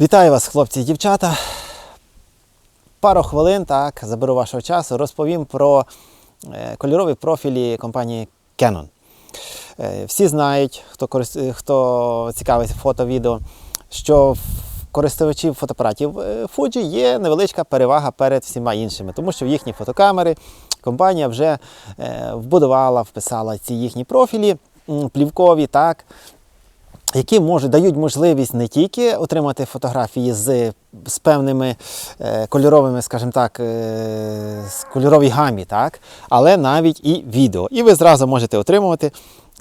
Вітаю вас, хлопці і дівчата. Пару хвилин так, заберу вашого часу, розповім про е, кольорові профілі компанії Canon. Е, Всі знають, хто, корис- е, хто цікавиться фото-відео, що в користувачів фотоапаратів Fuji є невеличка перевага перед всіма іншими, тому що в їхні фотокамери компанія вже вбудувала, вписала ці їхні профілі плівкові, так, які можуть, дають можливість не тільки отримати фотографії з, з певними е, кольоровими, скажімо так, е, з кольоровій гамі, так, але навіть і відео. І ви зразу можете отримувати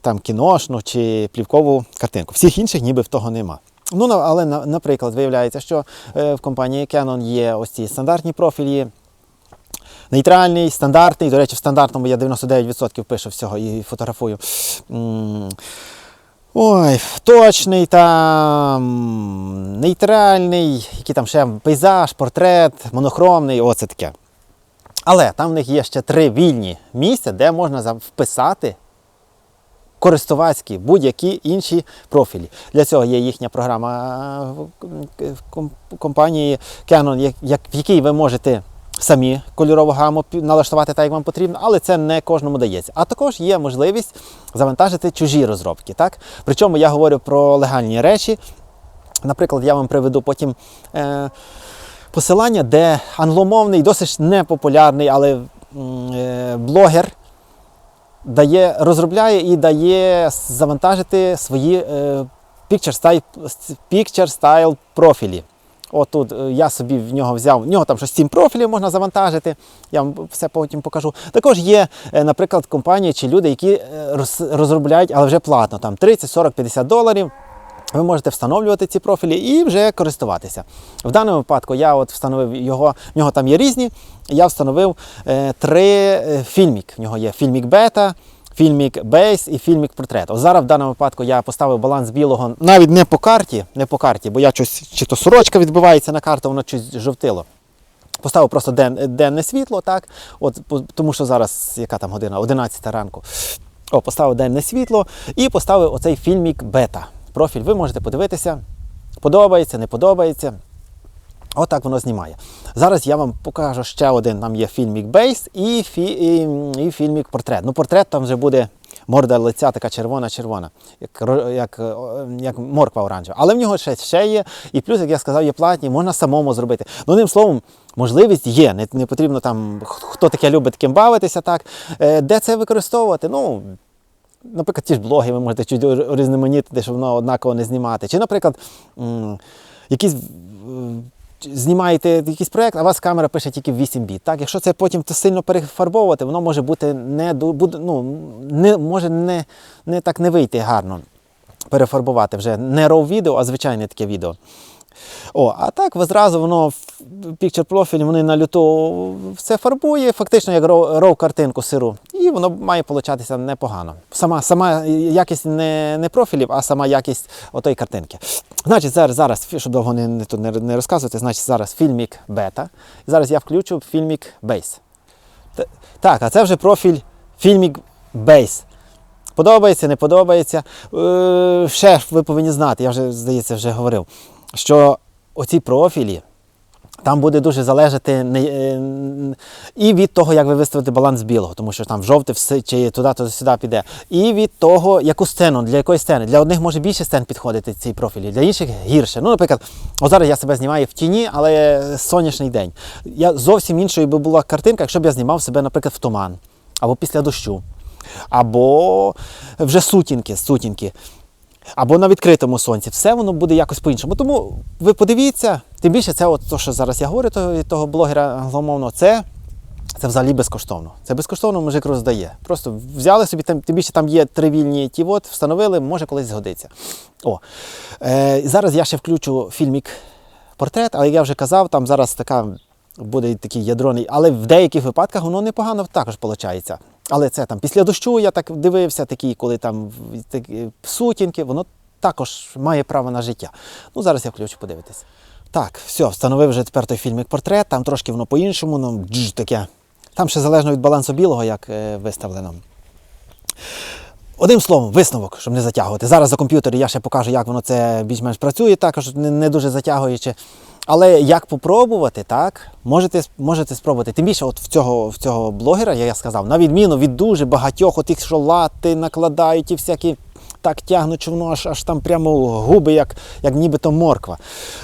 там кіношну чи плівкову картинку. Всіх інших ніби в того нема. Ну, але, наприклад, виявляється, що е, в компанії Canon є ось ці стандартні профілі, Нейтральний, стандартний. До речі, в стандартному я 99% пишу всього і фотографую. Ой, точний там, нейтральний, який там ще пейзаж, портрет, монохромний, оце таке. Але там в них є ще три вільні місця, де можна вписати користувацькі будь-які інші профілі. Для цього є їхня програма е, компанії Canon, в якій ви можете самі кольорову гаму налаштувати так, як вам потрібно, але це не кожному дається. А також є можливість завантажити чужі розробки. Так? Причому я говорю про легальні речі. Наприклад, я вам приведу потім е, посилання, де англомовний, досить непопулярний, але е, блогер дає, розробляє і дає завантажити свої е, picture, style, picture профілі. Отут е, я собі в нього взяв, в нього там щось 7 профілів можна завантажити, я вам все потім покажу. Також є, е, наприклад, компанії чи люди, які е, розробляють, але вже платно, там 30, 40, 50 доларів. Ви можете встановлювати ці профілі і вже користуватися. В даному випадку я от встановив його, в нього там є різні. Я встановив е, три е, фільмік. В нього є фільмік бета, фільмік бейс і фільмік портрет. Ось зараз в даному випадку я поставив баланс білого навіть не по карті, не по карті, бо я щось, чи то сорочка відбивається на карту, воно щось жовтило. Поставив просто ден, денне світло, так? От, тому що зараз яка там година? 11 ранку. О, поставив денне світло і поставив оцей фільмік бета. Профіль ви можете подивитися. Подобається, не подобається. Отак воно знімає. Зараз я вам покажу ще один. Там є фільмік бейс і, фі, і, і фільмік портрет. Ну, портрет там вже буде морда лиця така червона-червона, як, як, е, як морква оранжева. Але в нього ще, ще є. І плюс, як я сказав, є платні, можна самому зробити. Ну, одним словом, можливість є. Не, не потрібно там, хто таке любить таким бавитися, так. Е, Де це використовувати? Ну, наприклад, ті ж блоги ви можете чуть різноманітнити, щоб воно однаково не знімати. Чи, наприклад, якісь. Знімаєте якийсь проєкт, а у вас камера пише тільки 8 біт. Так, якщо це потім то сильно перефарбовувати, воно може бути не ну, не може не, не так не вийти гарно перефарбувати вже не RAW відео, а звичайне таке відео. О, а так ви зразу воно в Picture вони на люту все фарбує, фактично як RAW картинку сиру. І воно має получатися непогано. Сама, сама якість не, не профілів, а сама якість отої картинки. Значить, зараз, зараз щоб довго не, не, не, розказувати, значить зараз фільмік бета. Зараз я включу фільмік бейс. Так, а це вже профіль фільмік бейс. Подобається, не подобається. Е, ще ви повинні знати, я вже, здається, вже говорив, що оці профілі. Там буде дуже залежати е, і від того, як ви виставите баланс білого, тому що там жовте все чи туди, то сюди піде. І від того, яку сцену, для якої сцени. Для одних може більше сцен підходити ці профілі, для інших гірше. Ну, наприклад, от зараз я себе знімаю в тіні, але сонячний день. Я зовсім іншою би була картинка, якщо б я знімав себе, наприклад, в туман або після дощу, або вже сутінки, сутінки. Або на відкритому сонці, все воно буде якось по-іншому. Тому ви подивіться, тим більше це, от, то, що зараз я говорю, того, того блогера англомовного, це, це взагалі безкоштовно. Це безкоштовно мужик роздає. Просто взяли собі, тим більше там є три вільні ті, от, встановили, може колись згодиться. О, е, зараз я ще включу фільмік портрет, але як я вже казав, там зараз така буде такий ядроний, але в деяких випадках воно непогано також виходить. Але це там після дощу я так дивився, такі, коли там такі сутінки, воно також має право на життя. Ну, зараз я включу подивитись. Так, все, встановив вже тепер той фільмик портрет, там трошки воно по-іншому, ну, дж, таке. Там ще залежно від балансу білого, як е, виставлено. Одним словом, висновок, щоб не затягувати. Зараз за комп'ютер я ще покажу, як воно це більш-менш працює, також не дуже затягуючи. Але як попробувати, так, можете, можете спробувати. Тим більше, от в цього, в цього блогера, я, сказав, на відміну від дуже багатьох отих, що лати накладають і всякі так тягнуть, воно аж, аж там прямо губи, як, як нібито морква.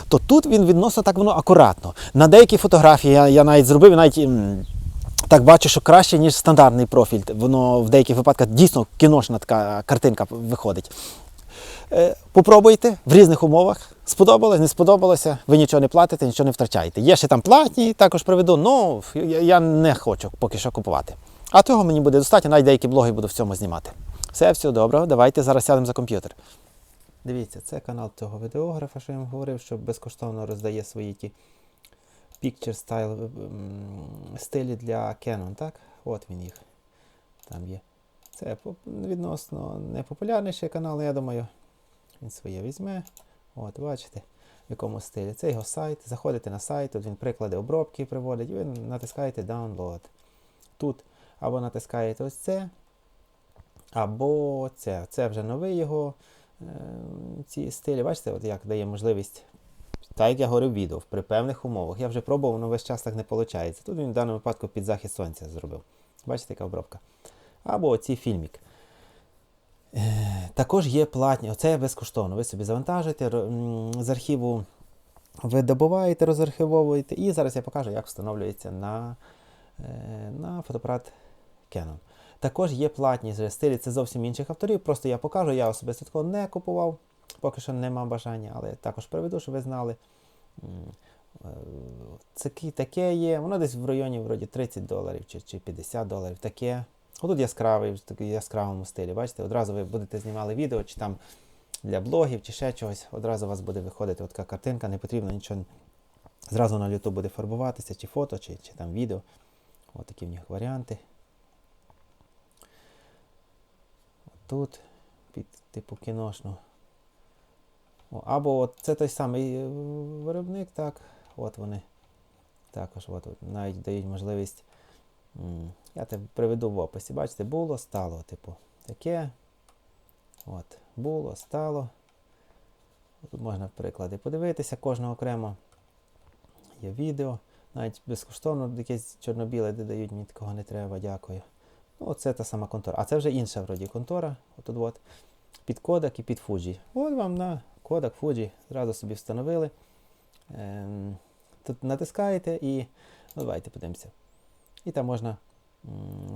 То тут він відносно так воно акуратно. На деякі фотографії я, я навіть зробив, навіть. так бачу, що краще, ніж стандартний профіль. Воно в деяких випадках дійсно кіношна така картинка виходить. Е, Попробуйте в різних умовах. Сподобалось, не сподобалося, ви нічого не платите, нічого не втрачаєте. Є ще там платні, також приведу, ну я не хочу поки що купувати. А того мені буде достатньо, навіть деякі блоги буду в цьому знімати. Все, все добре, давайте зараз сядемо за комп'ютер. Дивіться, це канал цього відеографа, що я вам говорив, що безкоштовно роздає свої ті picture style стилі для Canon, так? От він їх. Там є. Це відносно непопулярніший канал, я думаю. Він своє візьме. От, бачите, в якому стилі. Це його сайт. Заходите на сайт, тут він приклади обробки приводить, і ви натискаєте Download. Тут або натискаєте ось це, або це. Це вже новий його е, ці стилі. Бачите, от як дає можливість так як я говорив відео, при певних умовах. Я вже пробував, воно весь час так не виходить. Тут він в даному випадку під захист сонця зробив. Бачите, яка обробка. Або оці фільмік. Також є платні. Оце безкоштовно. Ви собі завантажуєте з архіву, ви добуваєте, розархивовуєте. І зараз я покажу, як встановлюється на, е, на фотоапарат Canon. Також є платні стилі, це зовсім інших авторів. Просто я покажу, я особисто такого не купував. Поки що нема бажання, але також приведу, щоб ви знали. Е, Це таке є, воно десь в районі вроді 30 доларів чи, чи 50 доларів. Таке. Отут яскравий, в такому яскравому стилі. Бачите, одразу ви будете знімали відео, чи там для блогів, чи ще чогось. Одразу у вас буде виходити така картинка, не потрібно нічого. Зразу на YouTube буде фарбуватися, чи фото, чи, чи там відео. Ось такі в них варіанти. Тут під типу кіношну. О, або от це той самий е, виробник, так. От вони також от, от, навіть дають можливість. Я тебе приведу в описі. Бачите, було, стало, типу, таке. От, було, стало. Тут можна приклади подивитися, кожного окремо. Є відео. Навіть безкоштовно якесь чорно-біле де дають, мені такого не треба, дякую. Ну, оце та сама контора. А це вже інша вроді контора. Отут от. Під кодак і під Fuji. От вам на кодак Fuji. Зразу собі встановили. Ем, тут натискаєте і. Ну, давайте подивимося. І там можна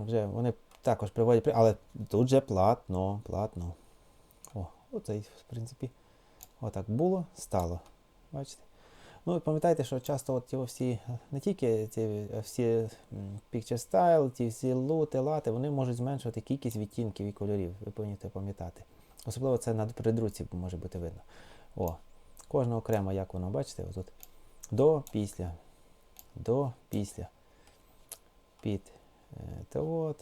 вже вони також приводять, але тут же платно, платно. О, оце, в принципі, отак було, стало. Бачите? Ну, пам'ятайте, що часто от ті всі, не тільки ці е, всі picture style, ті всі лути, лати, вони можуть зменшувати кількість відтінків і кольорів. Ви повинні це пам'ятати. Особливо це на придруці може бути видно. О, кожна окремо, як воно, бачите, отут. До, після. До, після. Під. Е, то.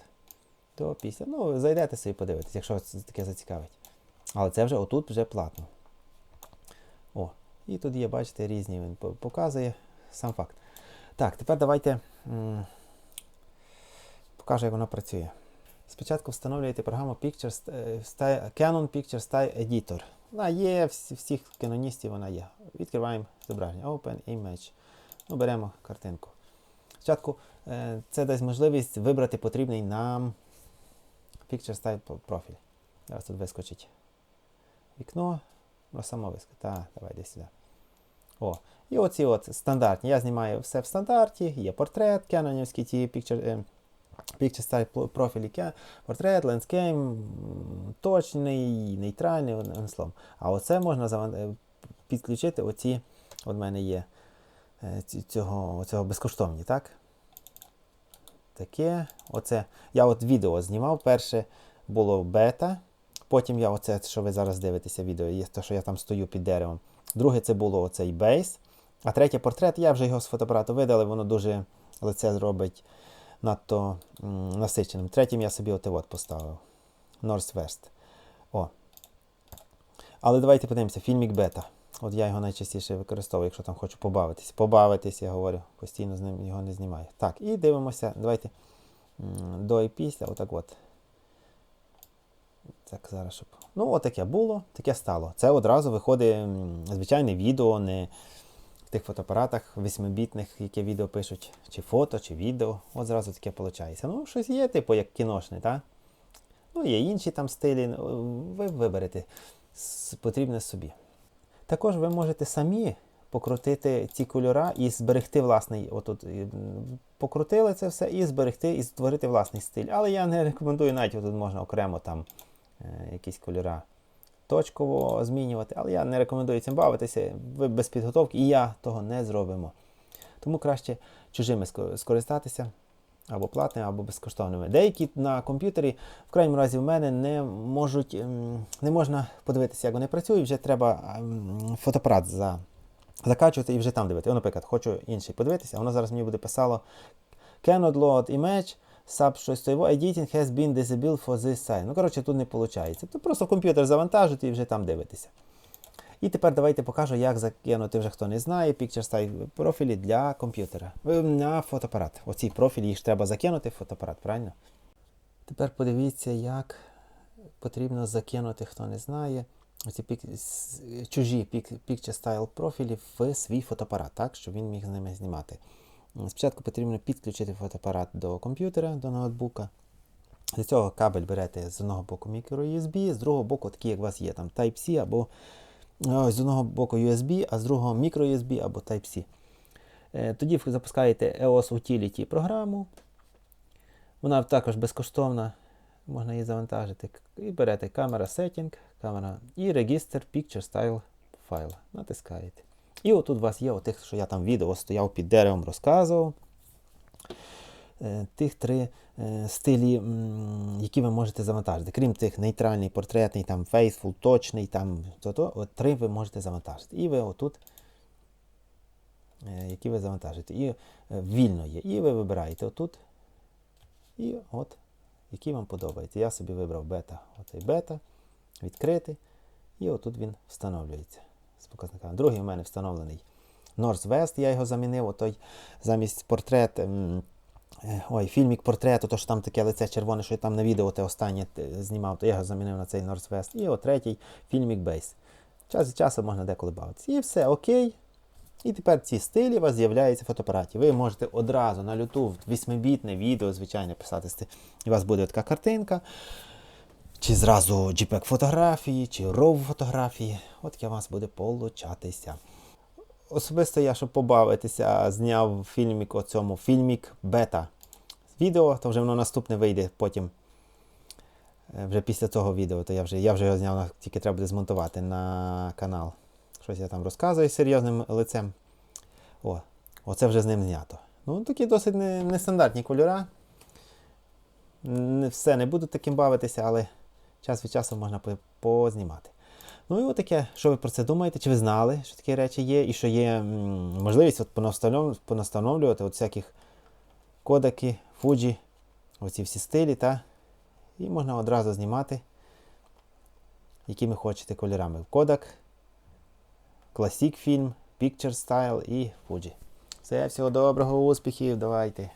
До, після. Ну, зайдете собі подивитесь, якщо це таке зацікавить. Але це вже отут вже платно. О, і тут є, бачите, різні він показує сам факт. Так, тепер давайте м, покажу, як воно працює. Спочатку встановлюєте програму Picture е, Canon Picture Style Editor. Вона є, всіх каноністів вона є. Відкриваємо зображення. Open Image. Ну, беремо картинку. Спочатку е, це дасть можливість вибрати потрібний нам Picture Style профіль. Зараз тут вискочить вікно. Воно само вискочить. Так, давай десь сюди. О, і оці от стандартні. Я знімаю все в стандарті. Є портрет, кенонівський ті picture, е, picture style профілі, портрет, лендскейп, точний, нейтральний, словом. А оце можна е, підключити оці, от в мене є цього, цього безкоштовні, так? Таке. Оце. Я от відео знімав. Перше було бета. Потім я оце, що ви зараз дивитеся відео, є те, що я там стою під деревом. Друге це було оцей бейс. А третє портрет, я вже його з фотоапарату видали, воно дуже лице зробить надто насиченим. Третім я собі оте от поставив. Northwest. О. Але давайте подивимося, фільмік бета. От я його найчастіше використовую, якщо там хочу побавитись. Побавитись, я говорю, постійно з ним його не знімаю. Так, і дивимося. Давайте до і після. Отак от. Так, зараз щоб. Ну, отаке було, таке стало. Це одразу виходить звичайне відео, не в тих фотоапаратах восьмибітних, які відео пишуть, чи фото, чи відео. От зразу таке виходить. Ну, щось є, типу, як кіношне, так? Ну, є інші там стилі. ну, Ви виберете потрібне собі. Також ви можете самі покрутити ці кольора і зберегти власний. Отут покрутили це все і зберегти, і створити власний стиль. Але я не рекомендую навіть тут можна окремо там е, якісь кольора точково змінювати. Але я не рекомендую цим бавитися. Ви без підготовки, і я того не зробимо. Тому краще чужими скористатися або платними, або безкоштовними. Деякі на комп'ютері, в крайньому разі, в мене не можуть, ем, не можна подивитися, як вони працюють. Вже треба ем, фотоапарат за, закачувати і вже там дивити. Я, наприклад, хочу інший подивитися, воно зараз мені буде писало cannot load image, sub щось того, editing has been disabled for this site. Ну, коротше, тут не виходить. То просто комп'ютер завантажити і вже там дивитися. І тепер давайте покажу, як закинути, вже хто не знає, Picture Style профілі для комп'ютера. Е, На фотоапарат. Оці профілі їх треба закинути в фотоапарат, правильно? Тепер подивіться, як потрібно закинути, хто не знає, оці пік... чужі. Picture Style профілі в свій фотоапарат, так, щоб він міг з ними знімати. Спочатку потрібно підключити фотоапарат до комп'ютера, до ноутбука. Для цього кабель берете з одного боку microUSB, з другого боку, такий, як у вас є, там Type-C або з одного боку USB, а з другого microUSB або Type-C. Е, Тоді запускаєте EOS Utility програму. Вона також безкоштовна, можна її завантажити. І берете камера Setting, камера і Register Picture Style файл. Натискаєте. І отут у вас є отих, що я там відео стояв під деревом, розказував. Е, Тих три е, стилі, які ви можете завантажити. Крім тих нейтральний, портретний, там faithful, точний, там то, то, от три ви можете завантажити. І ви отут, е, які ви завантажите. І вільно є. І ви вибираєте отут. І от, які вам подобаються. Я собі вибрав бета. Оцей бета, відкрити. І отут він встановлюється з показниками. Другий у мене встановлений Northwest, я його замінив. Отой замість портрет. Ой, фільмік портрету, то що там таке лице червоне, що я там на відео те останнє е, знімав, то я його замінив на цей Northwest. І от третій фільмік Base. Час від часу можна деколи бавитися. І все, окей. І тепер ці стилі у вас з'являються в фотоапараті. Ви можете одразу на люту 8-бітне відео, звичайно, писати. І у вас буде така картинка. Чи зразу JPEG фотографії, чи RAW фотографії. От таке у вас буде получатися. Особисто я, щоб побавитися, зняв фільмік оцьому фільмік бета. Відео, то вже воно наступне вийде потім. Е, Вже після цього відео, то я вже, я вже його зняв, тільки треба буде змонтувати на канал. Щось я там розказую з серйозним лицем. О, оце вже з ним знято. Ну, такі досить не- нестандартні кольора. Не все не буду таким бавитися, але час від часу можна по- познімати. Ну і отаке, що ви про це думаєте? Чи ви знали, що такі речі є, і що є можливість от понастановлю- понастановлювати от всяких кодеки, фуджі, оці всі стилі, та? і можна одразу знімати, якими хочете кольорами. Кодек, Classic Film, Picture Style і Fuji. Все, всього доброго, успіхів, давайте.